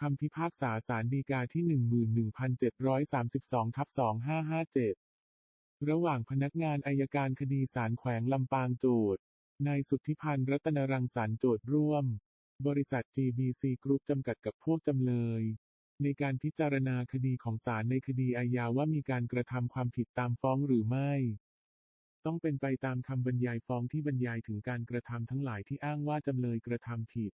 คำพิพากษาศาลฎีกาที่ 11,732ทับ2557 ระหว่างพนักงานอายการคดีศาลแขวงลำปางโจทนายสุทธิพันธ์รัตนรังสรรโจทร่วม บริษัท GBC Group จำกัดกับพวกจำเลย ในการพิจารณาคดีของศาลในคดีอาญาว่ามีการกระทำความผิดตามฟ้องหรือไม่ ต้องเป็นไปตามคำบรรยายฟ้องที่บรรยายถึงการกระทำทั้งหลายที่อ้างว่าจำเลยกระทำผิด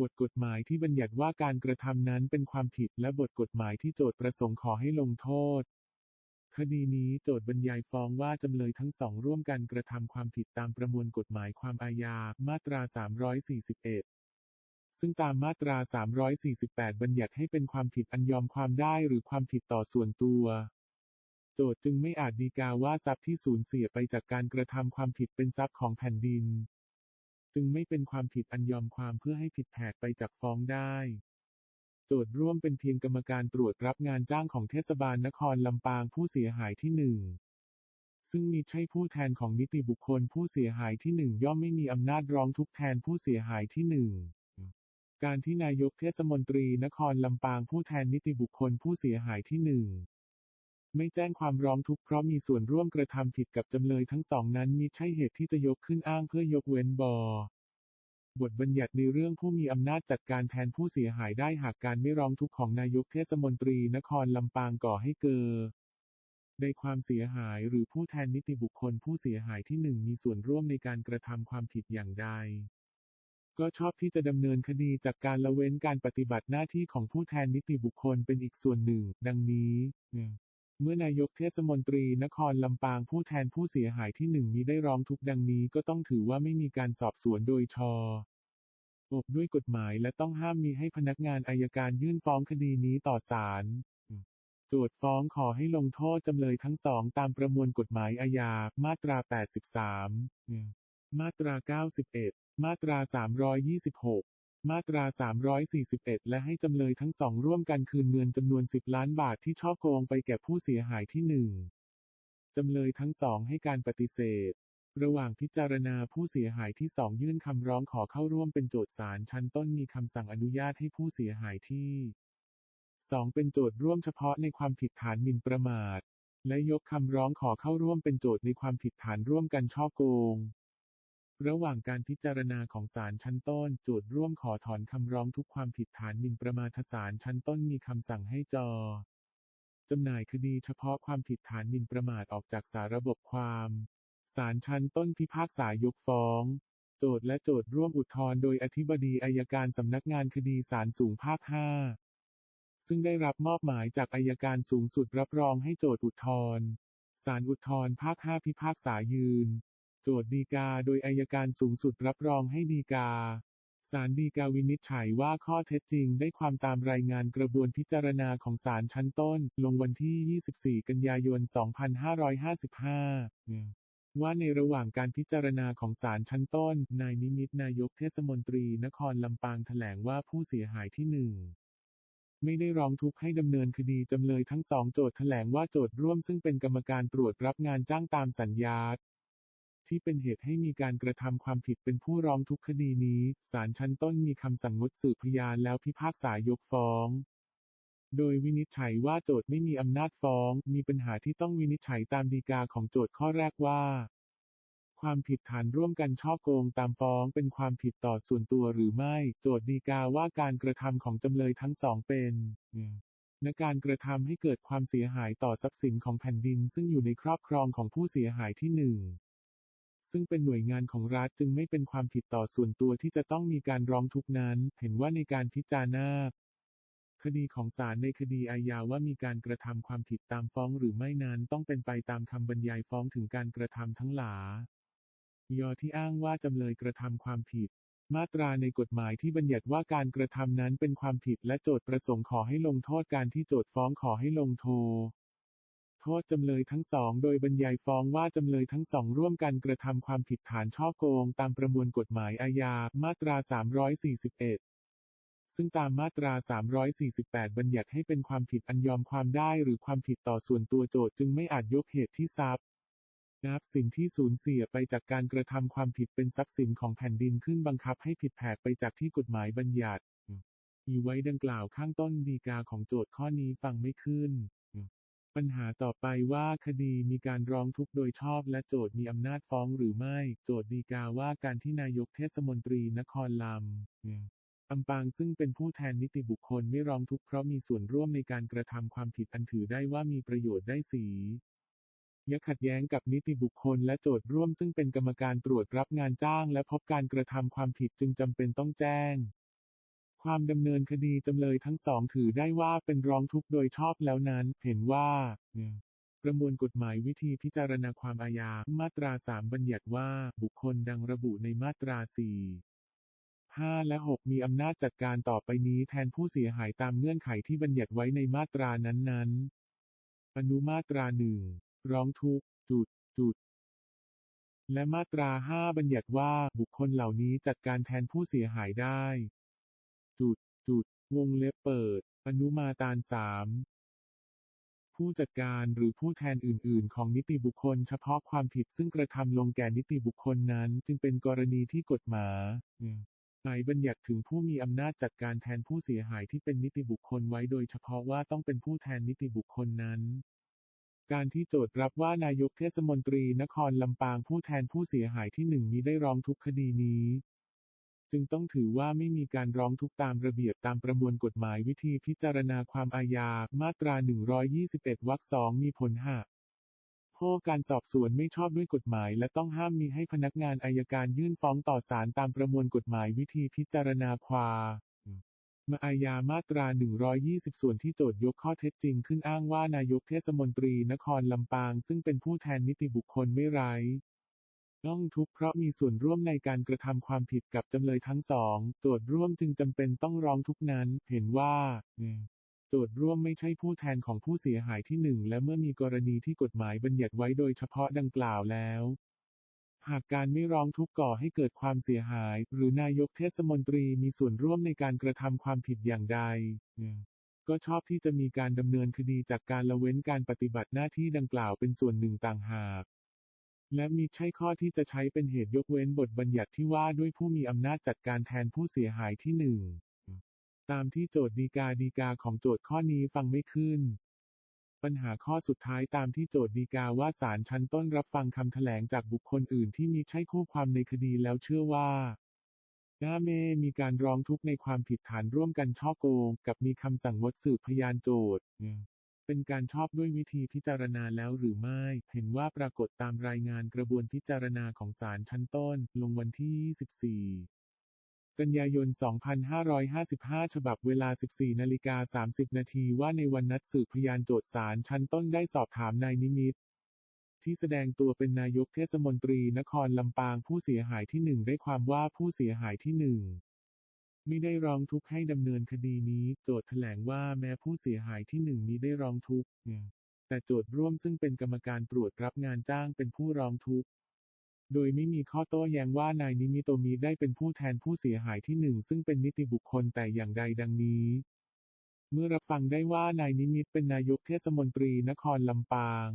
บทกฎหมายที่บัญญัติว่าการกระทำนั้นเป็นความผิดและบทกฎหมายที่โจทก์ประสงค์ขอให้ลงโทษ คดีนี้โจทก์บรรยายฟ้องว่าจำเลยทั้งสองร่วมกันกระทำความผิดตามประมวลกฎหมายความอาญา มาตรา 341ซึ่งตามมาตรา 348 บัญญัติให้เป็นความผิดอันยอมความได้หรือความผิดต่อส่วนตัว โจทก์จึงไม่อาจฎีกาว่าทรัพย์ที่สูญเสียไปจากการกระทำความผิดเป็นทรัพย์ของแผ่นดิน จึงไม่เป็นความผิดอันยอมความเพื่อให้ผิดแผกไปจากฟ้องได้ โจทก์ร่วมเป็นเพียงกรรมการตรวจรับงานจ้างของเทศบาลนครลำปางผู้เสียหายที่หนึ่งซึ่งมิใช่ผู้แทนของนิติบุคคลผู้เสียหายที่หนึ่งย่อมไม่มีอำนาจร้องทุกข์แทนผู้เสียหายที่หนึ่งการที่นายกเทศมนตรีนครลำปางผู้แทนนิติบุคคลผู้เสียหายที่หนึ่ง ไม่แจ้งความร้องทุกข์เพราะมีส่วนร่วมกระทำผิดกับจำเลยทั้งสองนั้นมิใช่เหตุที่จะยกขึ้นอ้างเพื่อยกเว้นบอบทบัญญัติในเรื่องผู้มีอำนาจจัดการแทนผู้เสียหายได้หากการไม่ร้องทุกข์ของนายกเทศมนตรีนครลำปางก่อให้เกิดในความเสียหายหรือผู้แทนนิติบุคคลผู้เสียหายที่หนึ่งมีส่วนร่วมในการกระทำความผิดอย่างใด ก็ชอบที่จะดำเนินคดีจากการละเว้นการปฏิบัติหน้าที่ของผู้แทนนิติบุคคลเป็นอีกส่วนหนึ่ง ดังนี้ เมื่อนายกเทศมนตรีนครลำปางผู้แทนผู้เสียหายที่หนึ่งมีได้ร้องทุกข์ดังนี้ก็ต้องถือว่าไม่มีการสอบสวนโดยชออบด้วยกฎหมายและต้องห้ามมีให้พนักงานอายการยื่นฟ้องคดีนี้ต่อศาลโจทฟ้องขอให้ลงโทษจำเลยทั้งสองตามประมวลกฎหมายอาญา มาตรา 83 มาตรา 91 มาตรา 326 มาตรา 341 และให้จำเลยทั้งสองร่วมกันคืนเงินจำนวน 10 ล้านบาทที่ช่อโกงไปแก่ผู้เสียหายที่หนึ่งจำเลยทั้งสองให้การปฏิเสธ ระหว่างพิจารณาผู้เสียหายที่สองยื่นคำร้องขอเข้าร่วมเป็นโจทก์ศาลชั้นต้นมีคำสั่งอนุญาตให้ผู้เสียหายที่สองเป็นโจทก์ร่วมเฉพาะในความผิดฐานหมิ่นประมาท และยกคำร้องขอเข้าร่วมเป็นโจทก์ในความผิดฐานร่วมกันช่อโกง ระหว่างการพิจารณาของศาลชั้นต้นโจทก์ร่วมขอถอนคำร้องทุกความผิดฐานหมิ่นประมาทศาลชั้นต้นมีคำสั่งให้จอจำหน่ายคดีเฉพาะความผิดฐานหมิ่นประมาทออกจากสาระบบความศาลชั้นต้นพิพากษายกฟ้อง โจทก์และโจทก์ร่วมอุทธรณ์โดยอธิบดีอายการสำนักงานคดีศาลสูงภาค 5 ซึ่งได้รับมอบหมายจากอายการสูงสุดรับรองให้โจทก์อุทธรณ์ศาลอุทธรณ์ภาค 5 พิพากษายืน โจทก์ฎีกาโดยอายการสูงสุดรับรองให้ฎีกาศาลฎีกาวินิจฉัยว่าข้อเท็จจริงได้ความตามรายงานกระบวนพิจารณาของศาลชั้นต้น ลงวันที่ 24 กันยายน 2555 ว่าในระหว่างการพิจารณาของศาลชั้นต้น นายนิมิตนายกเทศมนตรีนครลำปางแถลงว่าผู้เสียหายที่หนึ่งไม่ได้ร้องทุกข์ให้ดำเนินคดีจำเลยทั้งสองโจทก์แถลงว่าโจทก์ร่วมซึ่งเป็นกรรมการตรวจรับงานจ้างตามสัญญา ที่เป็นเหตุให้มีการกระทำความผิดเป็นผู้ร้องทุกข์คดีนี้ ศาลชั้นต้นมีคำสั่งงดสืบพยานแล้วพิพากษายกฟ้อง โดยวินิจฉัยว่าโจทก์ไม่มีอำนาจฟ้อง มีปัญหาที่ต้องวินิจฉัยตามฎีกาของโจทก์ข้อแรกว่า ความผิดฐานร่วมกันช่อโกงตามฟ้องเป็นความผิดต่อส่วนตัวหรือไม่ โจทก์ฎีกาว่าการกระทำของจำเลยทั้งสองเป็นในการกระทำให้เกิดความเสียหายต่อทรัพย์สินของแผ่นดิน ซึ่งอยู่ในครอบครองของผู้เสียหายที่หนึ่ง ซึ่งเป็นหน่วยงานของรัฐจึงไม่เป็นความผิดต่อส่วนตัวที่จะต้องมีการร้องทุกข์นั้น เห็นว่าในการพิจารณาคดีของศาลในคดีอาญาว่ามีการกระทำความผิดตามฟ้องหรือไม่นั้นต้องเป็นไปตามคำบรรยายฟ้องถึงการกระทำทั้งหลายยอที่อ้างว่าจำเลยกระทำความผิด มาตราในกฎหมายที่บัญญัติว่าการกระทำนั้นเป็นความผิดและโจทก์ประสงค์ขอให้ลงโทษการที่โจทก์ฟ้องขอให้ลงโทษ โทษจำเลยทั้งสองโดยบรรยายฟ้องว่าจำเลยทั้งสองร่วมกันกระทำความผิดฐานช่อโกงตามประมวลกฎหมายอาญา มาตรา 341ซึ่งตามมาตรา 348 บัญญัติให้เป็นความผิดอันยอมความได้หรือความผิดต่อส่วนตัวโจทก์จึงไม่อาจยกเหตุที่ทรัพย์ทรัพย์สินที่สูญเสียไปจากการกระทำความผิดเป็นทรัพย์สินของแผ่นดินขึ้นบังคับให้ผิดแผกไปจากที่กฎหมายบัญญัติ มีไว้ดังกล่าวข้างต้นฎีกาของโจทย์ข้อนี้ฟังไม่ขึ้น ปัญหาต่อไปว่าคดีมีการร้องทุกข์โดยชอบและโจทย์มีอำนาจฟ้องหรือไม่ โจทย์ฎีกาว่าการที่นายกเทศมนตรีนครลำอำปางซึ่งเป็นผู้แทนนิติบุคคลไม่ร้องทุกข์เพราะมีส่วนร่วมในการกระทำความผิดอันถือได้ว่ามีประโยชน์ได้สียขัดแย้งกับนิติบุคคลและโจทย์ร่วมซึ่งเป็นกรรมการตรวจรับงานจ้างและพบการกระทำความผิดจึงจำเป็นต้องแจ้ง ความดำเนินคดีจำเลยทั้งสองถือได้ว่าเป็นร้องทุกข์โดยชอบแล้วนั้น เห็นว่าประมวลกฎหมายวิธีพิจารณาความอาญา มาตราสามบัญญัติว่า บุคคลดังระบุในมาตราสี่ห้าและหกมีอำนาจจัดการต่อไปนี้แทนผู้เสียหายตามเงื่อนไขที่บัญญัติไว้ในมาตรานั้นๆ อนุมาตราหนึ่งร้องทุกข์จุดจุด และมาตราห้าบัญญัติว่าบุคคลเหล่านี้จัดการแทนผู้เสียหายได้ จุด จุด วงเล็บเปิด อนุมาตานสามผู้จัดการหรือผู้แทนอื่น ๆ ของนิติบุคคลเฉพาะความผิดซึ่งกระทำลงแก่นิติบุคคลนั้น จึงเป็นกรณีที่กฎหมายหมายบัญญัติถึงผู้มีอำนาจจัดการแทนผู้เสียหายที่เป็นนิติบุคคลไว้โดยเฉพาะว่าต้องเป็นผู้แทนนิติบุคคลนั้น การที่โจทย์รับว่านายกเทศมนตรีนครลำปางผู้แทนผู้เสียหายที่หนึ่งมีได้ร้องทุกคดีนี้ จึงต้องถือว่าไม่มีการร้องทุกตามระเบียบตามประมวลกฎหมายวิธีพิจารณาความอาญา มาตรา 121 วรรคสองมีผลหักโทษการสอบสวนไม่ชอบด้วยกฎหมาย และต้องห้ามมีให้พนักงานอายการยื่นฟ้องต่อศาลตามประมวลกฎหมายวิธีพิจารณาความมาอาญามาตรา 120 ส่วนที่โจทยกข้อเท็จจริงขึ้นอ้างว่านายกเทศมนตรีนครลำปาง ซึ่งเป็นผู้แทนนิติบุคคลไม่ไร้ ต้องทุกข์เพราะมีส่วนร่วมในการกระทำความผิดกับจำเลยทั้งสองโจทย์ร่วมจึงจำเป็นต้องร้องทุกนั้น เห็นว่าโจทย์ร่วมไม่ใช่ผู้แทนของผู้เสียหายที่หนึ่งและเมื่อมีกรณีที่กฎหมายบัญญัติไว้โดยเฉพาะดังกล่าวแล้วหากการไม่ร้องทุกข์ก่อให้เกิดความเสียหาย หรือนายกเทศมนตรีมีส่วนร่วมในการกระทำความผิดอย่างใด ก็ชอบที่จะมีการดำเนินคดีจากการละเว้นการปฏิบัติหน้าที่ดังกล่าวเป็นส่วนหนึ่งต่างหาก และมีใช่ข้อที่จะใช้เป็นเหตุยกเว้นบทบัญญัติที่ว่าด้วยผู้มีอำนาจจัดการแทนผู้เสียหายที่หนึ่งตามที่โจทย์ดีกาดีกาของโจทย์ข้อนี้ฟังไม่ขึ้น ปัญหาข้อสุดท้ายตามที่โจทย์ดีกาว่าศาลชั้นต้นรับฟังคำแถลงจากบุคคลอื่นที่มีใช่คู่ความในคดีแล้วเชื่อว่าน้าเมมีการร้องทุกข์ในความผิดฐานร่วมกันช่อโกง กับมีคำสั่งงดสืบพยานโจทย์ เป็นการชอบด้วยวิธีพิจารณาแล้วหรือไม่ เห็นว่าปรากฏตามรายงานกระบวนพิจารณาของศาลชั้นต้น ลงวันที่ 24กันยายน 2555 ฉบับเวลา 14นาฬิกา30 นาทีว่าในวันนัดสืบพยานโจทย์ศาลชั้นต้นได้สอบถามนายนิมิต ที่แสดงตัวเป็นนายกเทศมนตรีนครลำปางผู้เสียหายที่หนึ่งได้ความว่าผู้เสียหายที่หนึ่ง ไม่ได้ร้องทุกข์ให้ดำเนินคดีนี้ โจทย์แถลงว่าแม้ผู้เสียหายที่หนึ่งมีได้ร้องทุกข์แต่โจทย์ร่วมซึ่งเป็นกรรมการตรวจรับงานจ้างเป็นผู้ร้องทุกข์โดยไม่มีข้อโต้แย้งว่านายนิมิโตมิได้เป็นผู้แทนผู้เสียหายที่หนึ่งซึ่งเป็นนิติบุคคลแต่อย่างใดดังนี้ เมื่อรับฟังได้ว่านายนิมิตเป็นนายกเทศมนตรีนครลำปาง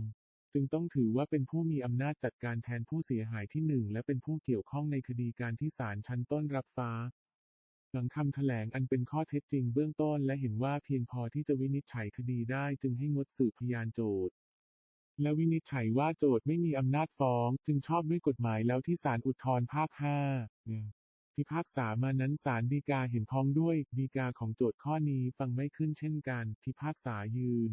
จึงต้องถือว่าเป็นผู้มีอำนาจจัดการแทนผู้เสียหายที่หนึ่งและเป็นผู้เกี่ยวข้องในคดีการที่ศาลชั้นต้นรับฟ้า หลังคำแถลงอันเป็นข้อเท็จจริงเบื้องต้นและเห็นว่าเพียงพอที่จะวินิจฉัยคดีได้จึงให้งดสืบพยานโจทย์และวินิจฉัยว่าโจทย์ไม่มีอำนาจฟ้อง จึงชอบด้วยกฎหมายแล้วที่ศาลอุทธรภาค5พิพากษามานั้นศาลฎีกาเห็นพ้องด้วยฎีกาของโจทย์ข้อนี้ฟังไม่ขึ้นเช่นกัน พิพากษายืน